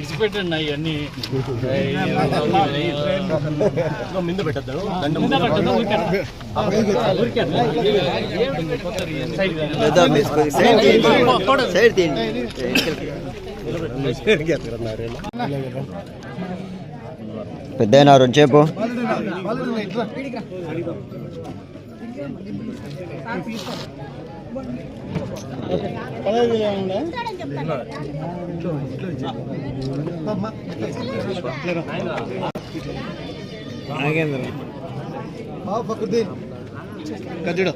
ఇచ్చిపెట్టండి అవన్నీ మింద పెట్టద్దు. సైడ్ తీయండి. పెద్ద చెప్పు కజ్జుడు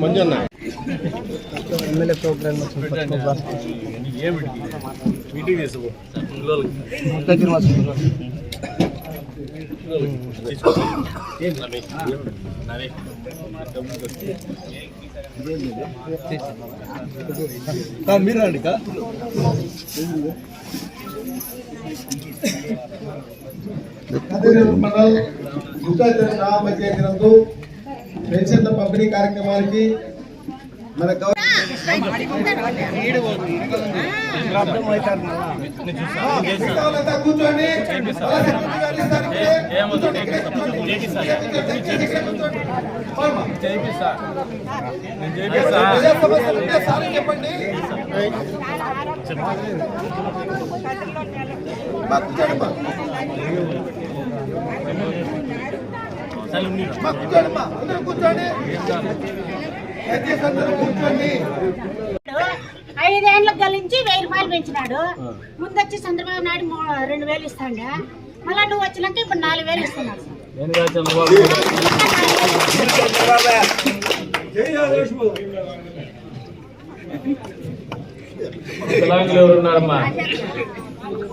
మంజన్న ఎమ్మెల్యే ప్రోగ్రామ్ మీటింగ్ చేసుకో మీరు రండి కా మండల్ గుంటాచర గ్రామ పంచాయతీ పెన్షన్ల పంపిణీ కార్యక్రమానికి మన గవర్నమెంట్ చెప్పండి కూర్చోండి కూర్చోండి మా. గలించి వెయ్యి రూపాయలు పెంచినాడు ముందు వచ్చి చంద్రబాబు నాయుడు రెండు వేలు ఇస్తాండే మళ్ళా నువ్వు వచ్చినాక ఇప్పుడు నాలుగు వేలు ఇస్తున్నాడు సార్.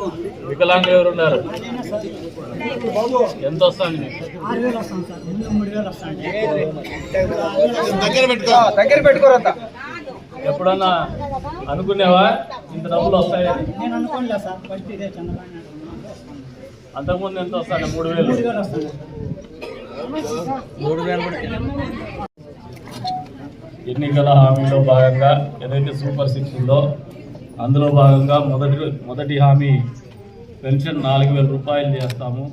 వికలాంగులు వికలాంగులు ఎవరున్నారు ఎంత వస్తుంది మీకు? దగ్గర పెట్టుకో దగ్గర పెట్టుకోరద్దా ఎప్పుడన్నా అనుకునేవా ఇంత డబ్బులు వస్తాయని? నేను అనుకోలేదు సార్ ఫస్ట్ ఇదే చంద్రబాబు నాయుడు. అంతకుముందు ఎంత వస్తాయి మూడు వేలు. ఎన్నికల హామీలో భాగంగా ఏదైతే సూపర్ సిక్స్ ఉందో అందులో భాగంగా మొదటి మొదటి హామీ పెన్షన్ నాలుగు వేల రూపాయలు చేస్తాము.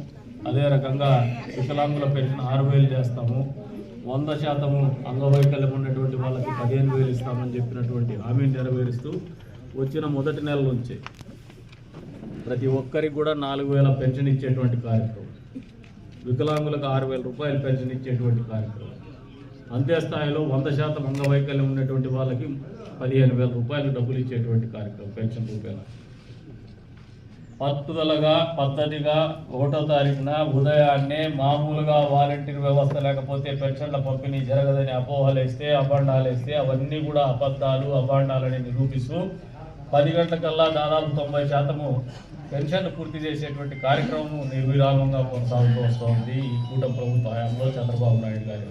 అదే రకంగా వికలాంగుల పెన్షన్ ఆరు వేలు చేస్తాము. వంద శాతము అంగవైకల్యం ఉన్నటువంటి వాళ్ళకి పదిహేను వేలు ఇస్తామని చెప్పినటువంటి హామీని నెరవేరుస్తూ వచ్చిన మొదటి నెల నుంచి ప్రతి ఒక్కరికి కూడా నాలుగు వేల పెన్షన్ ఇచ్చేటువంటి కార్యక్రమం. వికలాంగులకు ఆరు వేల రూపాయలు పెన్షన్ ఇచ్చేటువంటి కార్యక్రమం. అంతే స్థాయిలో వంద శాతం అంగవైకల్యం ఉన్నటువంటి వాళ్ళకి పదిహేను వేల రూపాయలు డబ్బులు ఇచ్చేటువంటి కార్యక్రమం పెన్షన్ రూపాయల పట్టుదలగా పద్ధతిగా ఒకటో తారీఖున ఉదయాన్నే మామూలుగా వాలంటీర్ వ్యవస్థ లేకపోతే పెన్షన్ల పంపిణీ జరగదని అపోహలు వేస్తే అభాండాలు వేస్తే అవన్నీ కూడా అబద్ధాలు అభాండాలని నిరూపిస్తూ పది గంటలకల్లా దాదాపు తొంభై శాతము పెన్షన్ పూర్తి చేసేటువంటి కార్యక్రమం నిర్విరామంగా కొనసాగుతూ వస్తోంది ఈ కూటమి ప్రభుత్వ హయాంలో చంద్రబాబు నాయుడు గారి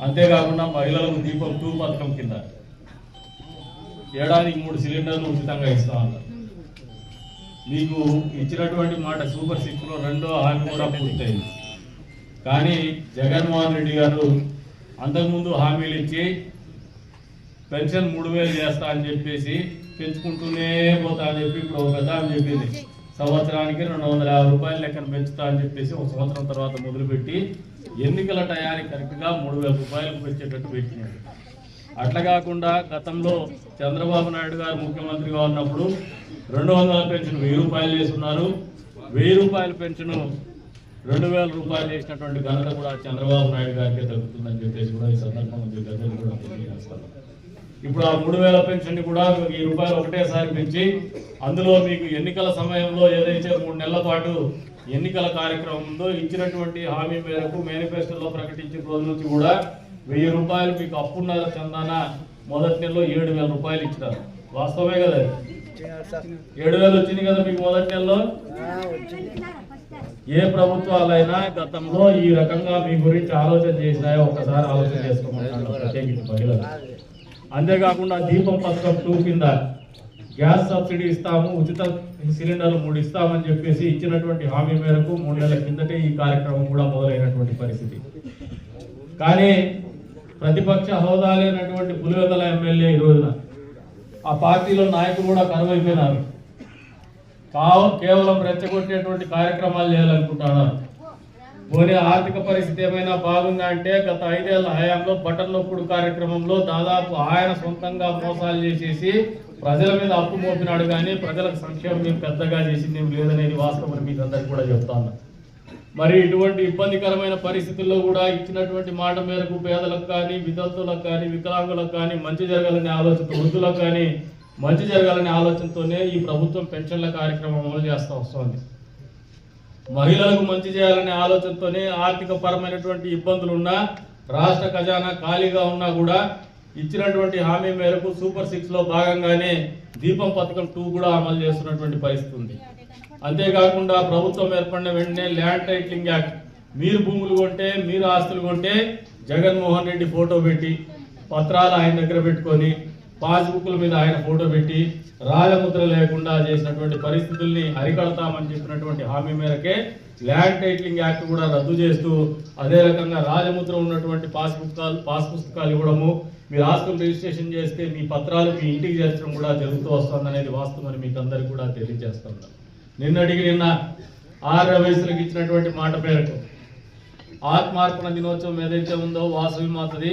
అంతేకాకుండా మహిళలకు దీపం టూ పథకం కింద. ఏడాదికి మూడు సిలిండర్లు ఉచితంగా ఇస్తా ఉన్నారు మీకు ఇచ్చినటువంటి మాట సూపర్ సిక్స్లో రెండో హామీ కూడా పూర్తయింది. కానీ జగన్మోహన్ రెడ్డి గారు అంతకుముందు హామీలు ఇచ్చి పెన్షన్ మూడు వేలు చేస్తా అని చెప్పేసి పెంచుకుంటూనే పోతా అని చెప్పి ఇప్పుడు ఒక పెద్ద అని చెప్పింది. సంవత్సరానికి రెండు వందల యాభై రూపాయల లెక్కన పెంచుతా అని చెప్పేసి ఒక సంవత్సరం తర్వాత మొదలుపెట్టి ఎన్నికల టయానికి కరెక్ట్గా మూడు వేల రూపాయలకు పెంచేటట్టు పెట్టినాడు. అట్లా కాకుండా గతంలో చంద్రబాబు నాయుడు గారు ముఖ్యమంత్రిగా ఉన్నప్పుడు రెండు వందల పెన్షన్ వెయ్యి రూపాయలు చేస్తున్నారు వెయ్యి రూపాయల పెన్షన్ రెండు వేల రూపాయలు చేసినటువంటి ఘనత కూడా చంద్రబాబు నాయుడు గారికి దక్కుతుందని చెప్పేసి కూడా ఈ సందర్భంగా కూడా ఇప్పుడు ఆ మూడు వేల పెన్షన్ కూడా ఈ రూపాయలు ఒకటేసారి పెంచి అందులో మీకు ఎన్నికల సమయంలో ఏదైతే మూడు నెలల పాటు ఎన్నికల కార్యక్రమం ఉందో ఇచ్చినటువంటి హామీ మేరకు మేనిఫెస్టోలో ప్రకటించిన రోజు నుంచి కూడా వెయ్యి రూపాయలు మీకు అప్పున్న చందాన? మొదటి నెలలో ఏడు వేల రూపాయలు ఇచ్చినారు. వాస్తవమే కదా ఏడు వేలు వచ్చింది కదా మీకు మొదటి నెలలో? ఏ ప్రభుత్వాలైనా గతంలో ఈ రకంగా మీ గురించి ఆలోచన చేసినాయో ఒక్కసారి ఆలోచన చేసుకోమంటాను ప్రత్యేకించి మహిళలు. అంతేకాకుండా దీపం పథకం టూ కింద గ్యాస్ సబ్సిడీ ఇస్తాము ఉచిత సిలిండర్లు మూడు ఇస్తామని చెప్పేసి ఇచ్చినటువంటి హామీ మేరకు మూడు నెలల కిందటే ఈ కార్యక్రమం కూడా మొదలైనటువంటి పరిస్థితి. కానీ ప్రతిపక్ష హోదా లేనటువంటి పులివెందల ఎమ్మెల్యే ఈ రోజున. ఆ పార్టీలో నాయకులు కూడా కరువైపోయినారు. కావు కేవలం రెచ్చగొట్టేటువంటి కార్యక్రమాలు చేయాలనుకుంటున్నారు. పోనీ ఆర్థిక పరిస్థితి ఏమైనా బాగుందా అంటే గత ఐదేళ్ళ హయాంలో బటన్ నొప్పుడు కార్యక్రమంలో దాదాపు ఆయన సొంతంగా మోసాలు చేసేసి ప్రజల మీద అప్పు మోపినాడు కానీ ప్రజలకు సంక్షేమం పెద్దగా చేసింది ఏం లేదనేది వాస్తవం మీకు అందరికి కూడా చెప్తాను మరి ఇటువంటి ఇబ్బందికరమైన పరిస్థితుల్లో కూడా ఇచ్చినటువంటి మాట మేరకు పేదలకు కానీ వితంతులకు కానీ వికలాంగులకు కానీ మంచి జరగాలనే ఆలోచనతో వృద్ధులకు కానీ మంచి జరగాలనే ఆలోచనతోనే ఈ ప్రభుత్వం పెన్షన్ల కార్యక్రమం అమలు చేస్తూ వస్తుంది. మహిళలకు మంచి చేయాలనే ఆలోచనతోనే ఆర్థిక పరమైనటువంటి ఇబ్బందులు ఉన్నా రాష్ట్ర ఖజానా ఖాళీగా ఉన్నా కూడా ఇచ్చినటువంటి హామీ మేరకు సూపర్ సిక్స్లో భాగంగానే దీపం పథకం టూ కూడా అమలు చేస్తున్నటువంటి పరిస్థితి ఉంది. అంతేకాకుండా ప్రభుత్వం ఏర్పడిన వెంటనే ల్యాండ్ టైటిలింగ్ యాక్ట్. మీరు భూములు కొంటే మీరు ఆస్తులు కొంటే జగన్మోహన్ రెడ్డి ఫోటో పెట్టి పత్రాలు ఆయన దగ్గర పెట్టుకొని పాస్బుక్ల మీద ఆయన ఫోటో పెట్టి రాజముద్ర లేకుండా చేసినటువంటి పరిస్థితుల్ని అరికడతామని చెప్పినటువంటి హామీ మేరకే ల్యాండ్ టైటిలింగ్ యాక్ట్ కూడా రద్దు చేస్తూ అదే రకంగా రాజముద్ర ఉన్నటువంటి పాస్ పుస్తకాలు పాస్ పుస్తకాలు ఇవ్వడము మీరు ఆస్తులు రిజిస్ట్రేషన్ చేస్తే మీ పత్రాలు మీ ఇంటికి చేర్చడం కూడా జరుగుతూ వస్తుంది అనేది వాస్తవమని మీకు అందరికీ కూడా తెలియజేస్తున్నాను నిన్నటికి నిన్న ఆరు వయసులకు ఇచ్చినటువంటి మాట మేరకు ఆత్మార్పణ దినోత్సవం ఏదైతే ఉందో వాసవి మాతది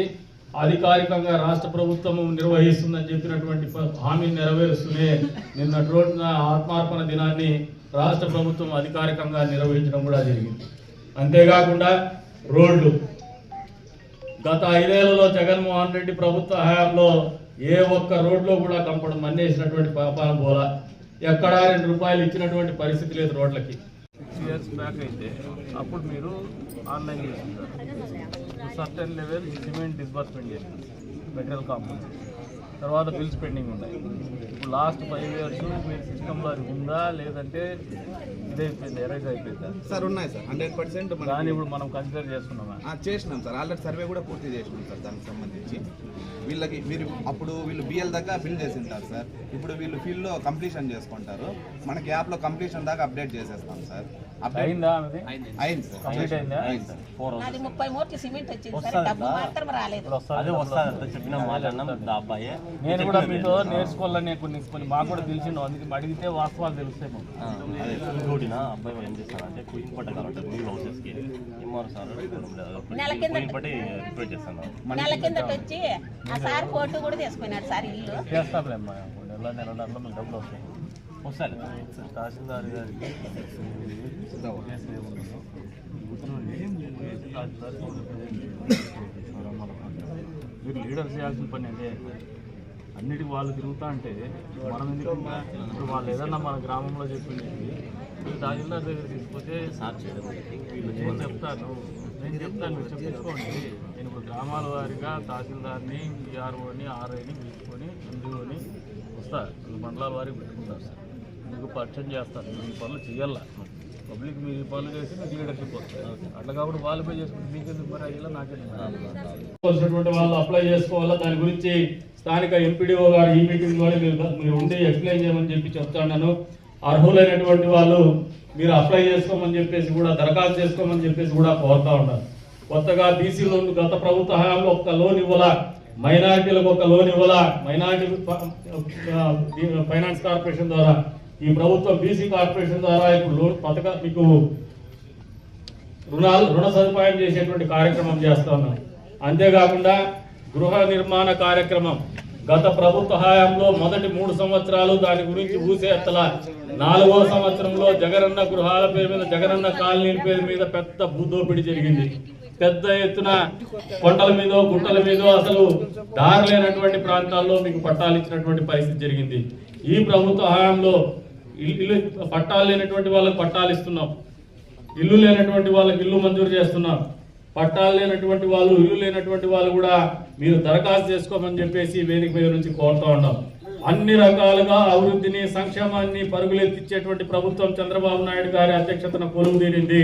అధికారికంగా రాష్ట్ర ప్రభుత్వం నిర్వహిస్తుందని చెప్పినటువంటి ప- హామీని నెరవేరుస్తూనే నిన్న రోజున ఆత్మార్పణ దినాన్ని రాష్ట్ర ప్రభుత్వం అధికారికంగా నిర్వహించడం కూడా జరిగింది. అంతేకాకుండా రోడ్లు. గత ఐదేళ్ళలో జగన్మోహన్ రెడ్డి ప్రభుత్వ హయాంలో ఏ ఒక్క రోడ్లో కూడా కంపడం మన్నేసినటువంటి పాపాన పోలా ఎక్కడా రెండు రూపాయలు ఇచ్చినటువంటి పరిస్థితి లేదు రోడ్లకి. సిక్స్ ఇయర్స్ బ్యాక్ అయితే అప్పుడు మీరు ఆన్లైన్ చేసింటారు సర్టెన్ లెవెల్ సిమెంట్ డిస్బర్స్మెంట్ చేసింది మెటీరియల్ కాంపౌండ్. తర్వాత బిల్స్ పెండింగ్ ఉన్నాయి. ఇప్పుడు లాస్ట్ ఫైవ్ ఇయర్స్ మీరు సిస్టంలో అది ఉందా? లేదంటే ఇదైపోయింది ఎరైజ్ అయిపోయిందా? సార్ ఉన్నాయి సార్. హండ్రెడ్ పర్సెంట్ దాన్ని ఇప్పుడు మనం కన్సిడర్ చేసుకున్నామా చేసినాం సార్. ఆల్రెడీ సర్వే కూడా పూర్తి చేసినాం సార్ దానికి సంబంధించి. వీళ్ళకి మీరు అప్పుడు వీళ్ళు బిఎల్ దాకా ఫిల్ చేసింటారు సార్. ఇప్పుడు వీళ్ళు ఫిల్లో కంప్లీషన్ చేసుకుంటారు. మనకి యాప్లో కంప్లీషన్ దాకా అప్డేట్ చేసేస్తాం సార్. అప్డేట్ అయిందా ఆమెది అయింది. సార్. కంప్లీట్ అయిందా. అయింది? సార్. అది ముప్పై మూర్తి సిమెంట్ వచ్చింది సార్. డబ్బు మాత్రం రాలేదు. ఇప్పుడు వస్తుంది నేను కూడా మీతో నేర్చుకోవాలని కొన్ని కొన్ని మాకు కూడా తెలిసిండు అందుకే అడిగితే వాస్తవాలు తెలుస్తాయి అదే ఇంకోటిన అబ్బాయి ఏం చేస్తారంటే కుయింగ్ పట్ట కాబట్టి న్యూ హౌసెస్కి ఎంఆర్ సార్ నెల కింద- కుయింగ్ పట్టి రిపేర్ చేస్తాను. నెల కిందట వచ్చి ఆ సార్ ఫోటో కూడా తీసుకున్నారు సార్ ఇల్లు. నెల మీకు డబ్బులు వస్తాయి. ఒకసారి తహసీల్దార్ గారికి మీరు లీడర్ చేయాల్సిన పని అదే అన్నిటికి వాళ్ళు తిరుగుతా అంటే మనం ఎందుకు ఇప్పుడు వాళ్ళు ఏదన్నా మన గ్రామంలో చెప్పింది. తహసీల్దార్ దగ్గర తీసుకొస్తే సార్ చేయడం నేను చెప్తాను. నేను చెప్తాను. మీరు చెప్పించుకోండి. నేను ఇప్పుడు గ్రామాల వారిగా తహసీల్దార్ని పిఆర్ఓని ఆర్ఐని పిలుచుకొని ఎండిఓని వస్తారు మండలాల వారికి పెట్టుకుంటారు సార్. మీకు పరిచయం చేస్తారు. మీ పనులు చేయాలా పబ్లిక్ మీరు పనులు చేసి మీకు లీడర్షిప్ వస్తుంది. అట్లా కాబట్టి వాళ్ళు పే చేసుకుంటే మీకెందుకు మరి అయ్యేలా నాకెందుకు వాళ్ళు అప్లై చేసుకోవాలా? దాని గురించి స్థానిక ఎంపీడీఓ గారు ఈ మీటింగ్ మీరు మీరు ఉండి ఎక్స్ప్లెయిన్ చేయమని చెప్పి చెప్తాను అర్హులైనటువంటి వాళ్ళు మీరు అప్లై చేసుకోమని చెప్పేసి కూడా దరఖాస్తు చేసుకోమని చెప్పేసి కూడా కోరుతా ఉన్నారు. కొత్తగా బీసీ లోన్ గత ప్రభుత్వ హయాంలో ఒక్క లోన్ ఇవ్వాలా? మైనార్టీలకు ఒక లోన్ ఇవ్వాలా? మైనార్టీ ఫైనాన్స్ కార్పొరేషన్ ద్వారా ఈ ప్రభుత్వం బీసీ కార్పొరేషన్ ద్వారా ఇప్పుడు లోన్ పథక మీకు రుణాలు రుణ సదుపాయం చేసేటువంటి కార్యక్రమం చేస్తా ఉన్నాం. అంతేకాకుండా గృహ నిర్మాణ కార్యక్రమం. గత ప్రభుత్వ హయాంలో మొదటి మూడు సంవత్సరాలు దాని గురించి ఊసేత్తల నాలుగో సంవత్సరంలో జగనన్న గృహాల పేరు మీద జగనన్న కాలనీల పేరు మీద పెద్ద భూదోపిడి జరిగింది. పెద్ద ఎత్తున కొండల మీద గుట్టల మీద అసలు దారి లేనటువంటి ప్రాంతాల్లో మీకు పట్టాలు ఇచ్చినటువంటి పరిస్థితి జరిగింది. ఈ ప్రభుత్వ హయాంలో ఇల్లు పట్టాలు లేనటువంటి వాళ్ళకి పట్టాలు ఇస్తున్నాం. ఇల్లు లేనటువంటి వాళ్ళకి ఇల్లు మంజూరు చేస్తున్నాం. పట్టాలు లేనటువంటి వాళ్ళు ఇల్లు లేనటువంటి వాళ్ళు కూడా మీరు దరఖాస్తు చేసుకోమని చెప్పేసి వేదిక మీద నుంచి కోరుతా ఉన్నాం. అన్ని రకాలుగా అభివృద్ధిని సంక్షేమాన్ని పరుగులెత్తిచ్చేటువంటి ప్రభుత్వం చంద్రబాబు నాయుడు గారి అధ్యక్షతన పొలుగు తీరింది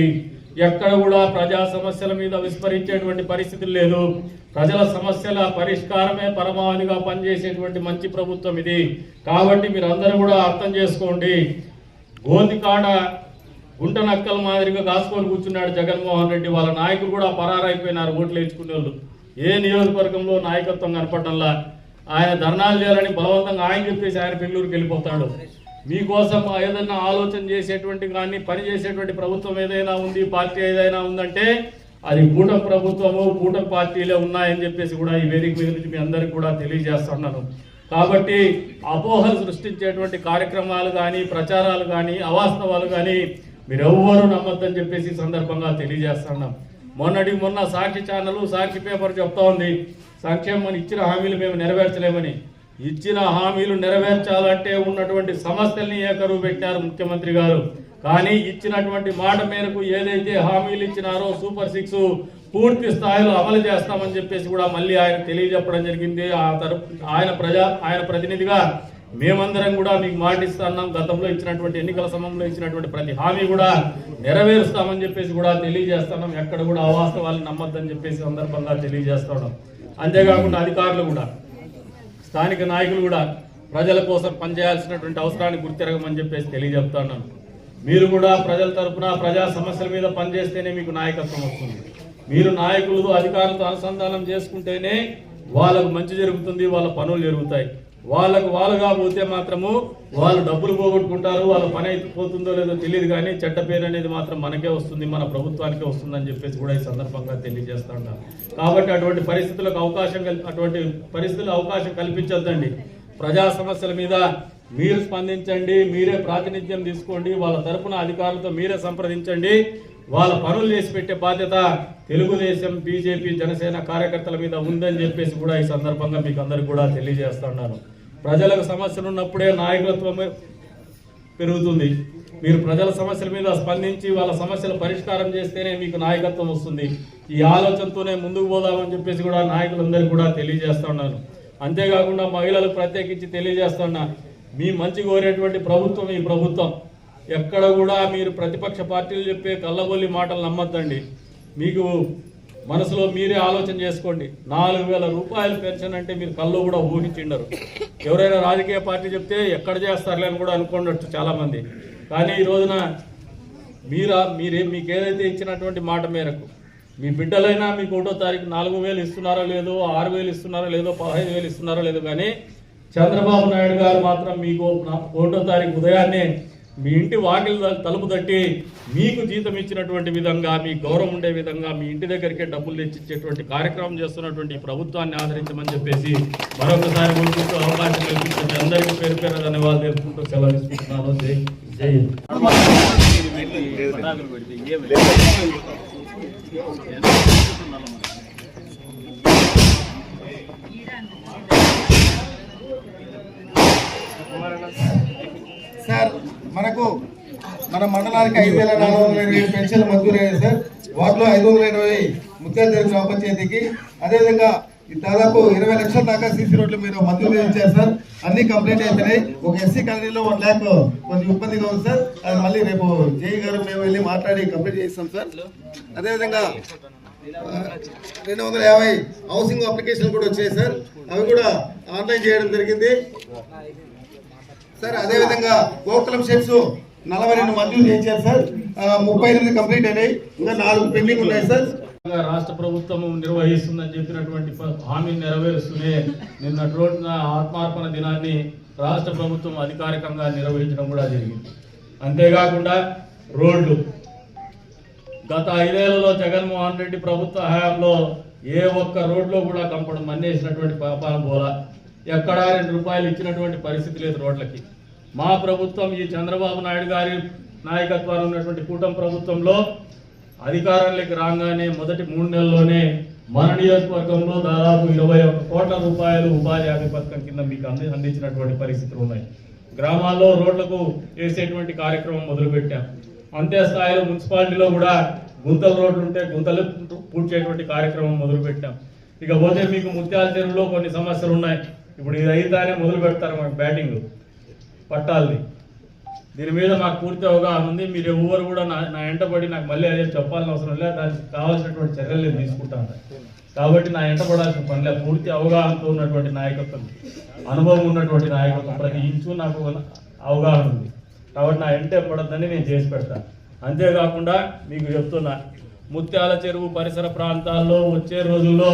ఎక్కడ కూడా ప్రజా సమస్యల మీద విస్మరించేటువంటి పరిస్థితులు లేదు. ప్రజల సమస్యల పరిష్కారమే పరమావధిగా పనిచేసేటువంటి మంచి ప్రభుత్వం ఇది. కాబట్టి మీరు అందరూ కూడా అర్థం చేసుకోండి. గోతికాడ గుంట నక్కల మాదిరిగా కాసుకొని కూర్చున్నాడు జగన్మోహన్ రెడ్డి. వాళ్ళ నాయకులు కూడా పరారైపోయినారు ఓట్లు వేసుకునే వాళ్ళు ఏ నియోజకవర్గంలో నాయకత్వం కనపడంలా ఆయన ధర్నాలు చేయాలని బలవంతంగా ఆయన చెప్పేసి ఆయన బెంగళూరుకి వెళ్ళిపోతాడు. మీకోసం ఏదైనా ఆలోచన చేసేటువంటి కానీ పని చేసేటువంటి ప్రభుత్వం ఏదైనా ఉంది పార్టీ ఏదైనా ఉందంటే అది కూటమి ప్రభుత్వము కూటమి పార్టీలే ఉన్నాయని చెప్పేసి కూడా ఈ వేదిక మీద నుంచి మీ అందరికి కూడా తెలియజేస్తున్నాను కాబట్టి అపోహలు సృష్టించేటువంటి కార్యక్రమాలు కానీ ప్రచారాలు కానీ అవాస్తవాలు కానీ మీరెవ్వరూ నమ్మద్దని చెప్పేసి సందర్భంగా తెలియజేస్తున్నాం మొన్నటి మొన్న సాక్షి ఛానల్ సాక్షి పేపర్ చెప్తా ఉంది సంక్షేమం ఇచ్చిన హామీలు మేము నెరవేర్చలేమని. ఇచ్చిన హామీలు నెరవేర్చాలంటే ఉన్నటువంటి సమస్యల్ని ఏకరువు పెట్టారు ముఖ్యమంత్రి గారు. కానీ ఇచ్చినటువంటి మాట మేరకు ఏదైతే హామీలు ఇచ్చినారో సూపర్ సిక్స్ పూర్తి స్థాయిలో అమలు చేస్తామని చెప్పేసి కూడా మళ్ళీ ఆయన తెలియజెప్పడం జరిగింది. ఆ తరపు ఆయన ప్రజా ఆయన ప్రతినిధిగా మేమందరం కూడా మీకు మాటిస్తున్నాం గతంలో ఇచ్చినటువంటి ఎన్నికల సమయంలో ఇచ్చినటువంటి ప్రతి హామీ కూడా నెరవేరుస్తామని చెప్పేసి కూడా తెలియజేస్తున్నాం. ఎక్కడ కూడా అవాస్తవాలను నమ్మద్దని చెప్పేసి సందర్భంగా తెలియజేస్తున్నాం అంతేకాకుండా అధికారులు కూడా స్థానిక నాయకులు కూడా ప్రజల కోసం పనిచేయాల్సినటువంటి అవసరాన్ని గుర్తిరగమని చెప్పేసి తెలియజెప్తున్నాను మీరు కూడా ప్రజల తరపున ప్రజా సమస్యల మీద పనిచేస్తేనే మీకు నాయకత్వం వస్తుంది. మీరు నాయకులు అధికారులతో అనుసంధానం చేసుకుంటేనే వాళ్ళకు మంచి జరుగుతుంది వాళ్ళ పనులు జరుగుతాయి. వాళ్ళకు వాళ్ళుగా పోతే మాత్రము వాళ్ళు డబ్బులు పోగొట్టుకుంటారు వాళ్ళ పని అయిపోతుందో లేదో తెలియదు కానీ చెడ్డ పేరు అనేది మాత్రం మనకే వస్తుంది మన ప్రభుత్వానికే వస్తుందని చెప్పేసి కూడా ఈ సందర్భంగా తెలియజేస్తా ఉన్నాను కాబట్టి అటువంటి పరిస్థితులకు అవకాశం అటువంటి పరిస్థితులకు అవకాశం కల్పించొద్దండి. ప్రజా సమస్యల మీద మీరు స్పందించండి మీరే ప్రాతినిధ్యం తీసుకోండి వాళ్ళ తరఫున అధికారులతో మీరే సంప్రదించండి. వాళ్ళ పనులు చేసి పెట్టే బాధ్యత తెలుగుదేశం బీజేపీ జనసేన కార్యకర్తల మీద ఉందని చెప్పేసి కూడా ఈ సందర్భంగా మీకు అందరికి కూడా తెలియజేస్తున్నాను ప్రజలకు సమస్యలు ఉన్నప్పుడే నాయకత్వం పెరుగుతుంది. మీరు ప్రజల సమస్యల మీద స్పందించి వాళ్ళ సమస్యల పరిష్కారం చేస్తేనే మీకు నాయకత్వం వస్తుంది. ఈ ఆలోచనతోనే ముందుకు పోదామని చెప్పేసి కూడా నాయకులందరికీ కూడా తెలియజేస్తా ఉన్నాను. అంతేకాకుండా మహిళలకు ప్రత్యేకించి తెలియజేస్తున్నా మీ మంచి కోరేటువంటి ప్రభుత్వం ఈ ప్రభుత్వం. ఎక్కడ కూడా మీరు ప్రతిపక్ష పార్టీలు చెప్పే కళ్ళబొల్లి మాటలు నమ్మద్దండి. మీకు మనసులో మీరే ఆలోచన చేసుకోండి. నాలుగు వేల రూపాయలు పెన్షన్ అంటే మీరు కళ్ళు కూడా ఊహించిండరు. ఎవరైనా రాజకీయ పార్టీ చెప్తే ఎక్కడ చేస్తారులే అని కూడా అనుకోండొచ్చు చాలామంది. కానీ ఈ రోజున మీరా మీరే మీకు ఏదైతే ఇచ్చినటువంటి మాట మేరకు మీ బిడ్డలైనా మీకు ఒకటో తారీఖు నాలుగు వేలు ఇస్తున్నారో లేదో ఆరు వేలు ఇస్తున్నారో లేదో పదహైదు వేలు ఇస్తున్నారో లేదో కానీ చంద్రబాబు నాయుడు గారు మాత్రం మీకు ఒకటో తారీఖు ఉదయాన్నే మీ ఇంటి వాకిలి తలుపు తట్టి మీకు జీతం ఇచ్చినటువంటి విధంగా మీ గౌరవం ఉండే విధంగా మీ ఇంటి దగ్గరికే డబ్బులు తెచ్చిచ్చేటువంటి కార్యక్రమం చేస్తున్నటువంటి ప్రభుత్వాన్ని ఆదరించమని చెప్పేసి మరొకసారి ముందుకు అవకాశం కల్పించండి అందరికీ పేరు పేరు ధన్యవాదాలు తెలుసుకుంటూ సెలవు తీసుకుంటున్నాను. జై జై సార్ మనకు మన మండలానికి ఐదు వేల నాలుగు వందల ఇరవై ఏడు పెన్షన్లు మంజూరయ్యాయి సార్. వాటిలో ఐదు వందల ఇరవై ముత్యాల గ్రామ పంచాయతీకి అదేవిధంగా ఈ దాదాపు ఇరవై లక్షల దాకా సీసీ రోడ్లు మీరు మంజూరు ఇచ్చారు సార్. అన్ని కంప్లీట్ అయిపోయినాయి. ఒక ఎస్సీ కాలనీలో వన్ ల్యాక్ కొంచెం ఇబ్బందిగా ఉంది సార్. అది మళ్ళీ రేపు జేఈ గారు మేము వెళ్ళి మాట్లాడి కంప్లీట్ చేస్తాం సార్. అదేవిధంగా రెండు వందల యాభై హౌసింగ్ అప్లికేషన్ కూడా వచ్చాయి సార్. అవి కూడా ఆన్లైన్ చేయడం జరిగింది. సార్ అదే విధంగా గోకులం షెడ్స్ నలభై రెండు మంజూరు చేశారు సార్ ముప్పై ఎనిమిది కంప్లీట్ అయినాయి. ఇంకా నాలుగు పెండింగ్ ఉన్నాయి సార్. రాష్ట్ర ప్రభుత్వం నిర్వహిస్తుందని చెప్పినటువంటి హామీని నెరవేరుస్తూనే నిన్న రోజున ఆత్మార్పణ దినాన్ని రాష్ట్ర ప్రభుత్వం అధికారికంగా నిర్వహించడం కూడా జరిగింది. అంతేకాకుండా రోడ్లు. గత ఐదేళ్ళలో జగన్మోహన్ రెడ్డి ప్రభుత్వ హయాంలో ఏ ఒక్క రోడ్లో కూడా కంపడం మన్నేసినటువంటి పాపాల పోలా ఎక్కడా రెండు రూపాయలు ఇచ్చినటువంటి పరిస్థితి లేదు రోడ్లకి. మా ప్రభుత్వం ఈ చంద్రబాబు నాయుడు గారి నాయకత్వాలు ఉన్నటువంటి కూటమి ప్రభుత్వంలో అధికారంలోకి రాగానే మొదటి మూడు నెలల్లోనే మన నియోజకవర్గంలో దాదాపు ఇరవై ఒక కోట్ల రూపాయలు ఉపాధి హామీ పథకం కింద మీకు అంది అందించినటువంటి పరిస్థితులు ఉన్నాయి. గ్రామాల్లో రోడ్లకు వేసేటువంటి కార్యక్రమం మొదలుపెట్టాం. అంతే స్థాయిలో మున్సిపాలిటీలో కూడా గుంతల రోడ్లు ఉంటే గుంతలు పూడ్చేటువంటి కార్యక్రమం మొదలుపెట్టాం. ఇకపోతే మీకు ముత్యాల చెరువులో కొన్ని సమస్యలు ఉన్నాయి. ఇప్పుడు ఇది అయితేనే మొదలు పెడతారు మనకు బ్యాటింగ్. పట్టాలని. దీని మీద మాకు పూర్తి అవగాహన ఉంది. మీరు ఎవరు కూడా నా నా ఎంటబడి నాకు మళ్ళీ అదే చెప్పాల్సిన అవసరం లేదు. దానికి కావాల్సినటువంటి చర్యలు నేను తీసుకుంటాను కాబట్టి నా వెంటబడాల్సిన పని లేదు పూర్తి అవగాహనతో ఉన్నటువంటి నాయకత్వం అనుభవం ఉన్నటువంటి నాయకత్వం ప్రతి ఇంచు నాకు అవగాహన ఉంది. కాబట్టి నా ఎంట పడద్దని నేను చేసి పెడతాను అంతేకాకుండా మీకు చెప్తున్నా ముత్యాల చెరువు పరిసర ప్రాంతాల్లో వచ్చే రోజుల్లో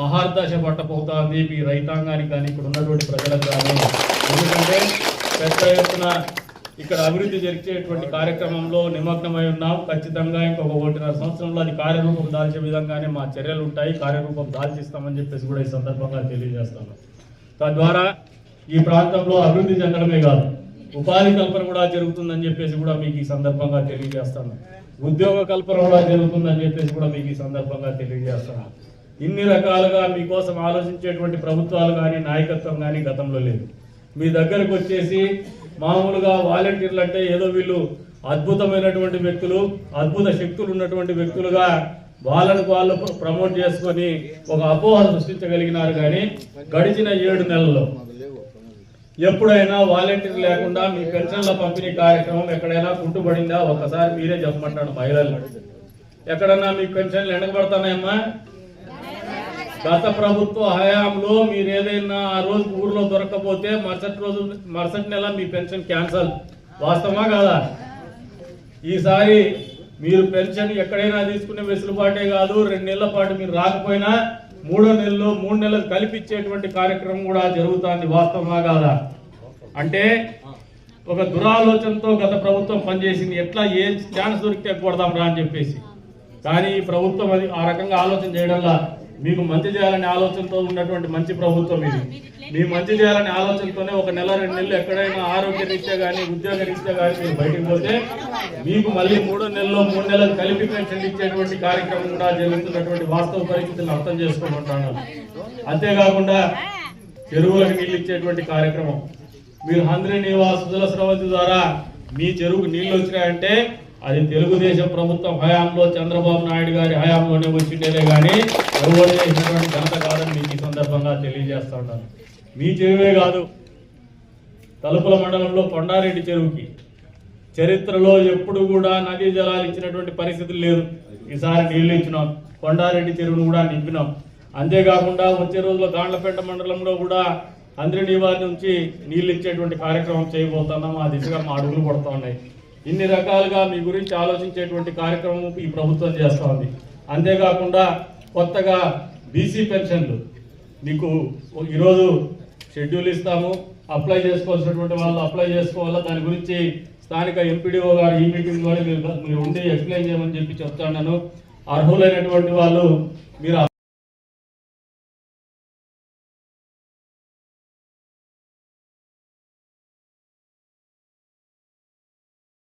మహార్దశ పట్టబోతోంది మీ రైతాంగానికి కానీ ఇక్కడ ఉన్నటువంటి ప్రజలకు కానీ. ఎందుకంటే పెద్ద ఎత్తున ఇక్కడ అభివృద్ధి జరిగేటువంటి కార్యక్రమంలో నిమగ్నమై ఉన్నాం. ఖచ్చితంగా ఇంకొక ఒకటిన్నర సంవత్సరంలో అది కార్యరూపం దాల్చే విధంగానే మా చర్యలు ఉంటాయి. కార్యరూపం దాల్చిస్తామని చెప్పేసి కూడా ఈ సందర్భంగా తెలియజేస్తాను. తద్వారా ఈ ప్రాంతంలో అభివృద్ధి చెందడమే కాదు ఉపాధి కల్పన కూడా జరుగుతుందని చెప్పేసి కూడా మీకు ఈ సందర్భంగా తెలియజేస్తాను. ఉద్యోగ కల్పన కూడా జరుగుతుందని చెప్పేసి కూడా మీకు ఈ సందర్భంగా తెలియజేస్తాను. ఇన్ని రకాలుగా మీకోసం ఆలోచించేటువంటి ప్రభుత్వాలు కానీ నాయకత్వం కానీ గతంలో లేదు. మీ దగ్గరకు వచ్చేసి మామూలుగా వాలంటీర్లు అంటే ఏదో వీళ్ళు అద్భుతమైనటువంటి వ్యక్తులు అద్భుత శక్తులు ఉన్నటువంటి వ్యక్తులుగా వాళ్ళను వాళ్ళు ప్రమోట్ చేసుకొని ఒక అపోహ సృష్టించగలిగినారు కానీ గడిచిన ఏడు నెలల్లో ఎప్పుడైనా వాలంటీర్ లేకుండా మీ పెన్షన్ల పంపిణీ కార్యక్రమం ఎక్కడైనా కుంటుపడిందా? ఒకసారి మీరే చెప్పమంటాను మహిళలు ఎక్కడన్నా మీ పెన్షన్లు వెనకబడతానాయమ్మా గత ప్రభుత్వ హయాంలో మీరు ఏదైనా ఆ రోజు ఊర్లో దొరకకపోతే మరుసటి రోజు మరుసటి నెల మీ పెన్షన్ క్యాన్సల్. వాస్తవమా కాదా? ఈసారి మీరు పెన్షన్ ఎక్కడైనా తీసుకునే వెసులుబాటే కాదు. రెండు నెలల పాటు మీరు రాకపోయినా మూడో నెలలో మూడు నెలలు కల్పించేటువంటి కార్యక్రమం కూడా జరుగుతుంది. వాస్తవమా కాదా? అంటే ఒక దురాలోచనతో గత ప్రభుత్వం పనిచేసింది. ఎట్లా? ఏ ఛాన్స్ దొరికితే కొడదాం రా అని చెప్పేసి. కానీ ఈ ప్రభుత్వం అది ఆ రకంగా ఆలోచన చేయడంలా మీకు మంచి చేయాలనే ఆలోచనతో ఉన్నటువంటి మంచి ప్రభుత్వం ఇది. మీ మంచి చేయాలనే ఆలోచనతోనే ఒక నెల రెండు నెలలు ఎక్కడైనా ఆరోగ్య రీత్యా కానీ ఉద్యోగ రీత్యా కానీ మీరు బయటకు పోతే మీకు మళ్ళీ మూడో నెలలో మూడు నెలలు కలిపి పెన్షన్ ఇచ్చేటువంటి కార్యక్రమం కూడా జరుగుతున్నటువంటి వాస్తవ పరిస్థితులను అర్థం చేసుకోమంటున్నాను. అంతేకాకుండా చెరువులకు నీళ్ళు ఇచ్చేటువంటి కార్యక్రమం. మీరు హంద్రి నివాస్ సుజల ద్వారా మీ చెరువుకు నీళ్ళు వచ్చినాయంటే అది తెలుగుదేశం ప్రభుత్వం హయాంలో చంద్రబాబు నాయుడు గారి హయాంలోనే వచ్చిండేదే కానీ ఎవరు చేసినటువంటి ఘనత కాదని మీకు ఈ సందర్భంగా తెలియజేస్తా ఉన్నాను. మీ చెరువే కాదు తలుపుల మండలంలో కొండారెడ్డి చెరువుకి. చరిత్రలో ఎప్పుడు కూడా నదీ జలాలు ఇచ్చినటువంటి పరిస్థితులు లేదు ఈసారి నీళ్ళు ఇచ్చినాం కొండారెడ్డి చెరువును కూడా నింపినాం. అంతేకాకుండా వచ్చే రోజుల్లో గాండ్లపేట మండలంలో కూడా అందరి నివారి నుంచి నీళ్ళు ఇచ్చేటువంటి కార్యక్రమం చేయబోతున్నాం. ఆ దిశగా మా అడుగులు పడుతూ ఉన్నాయి. ఇన్ని రకాలుగా మీ గురించి ఆలోచించేటువంటి కార్యక్రమం ఈ ప్రభుత్వం చేస్తూ ఉంది అంతేకాకుండా కొత్తగా బీసీ పెన్షన్లు. మీకు ఈరోజు షెడ్యూల్ ఇస్తాము. అప్లై చేసుకోవాల్సినటువంటి వాళ్ళు అప్లై చేసుకోవాలా? దాని గురించి స్థానిక ఎంపీడీఓ గారు ఈ మీటింగ్ ద్వారా మీరు మీరు ఉండి ఎక్స్ప్లెయిన్ చేయమని చెప్పి చెప్తాను అర్హులైనటువంటి వాళ్ళు మీరు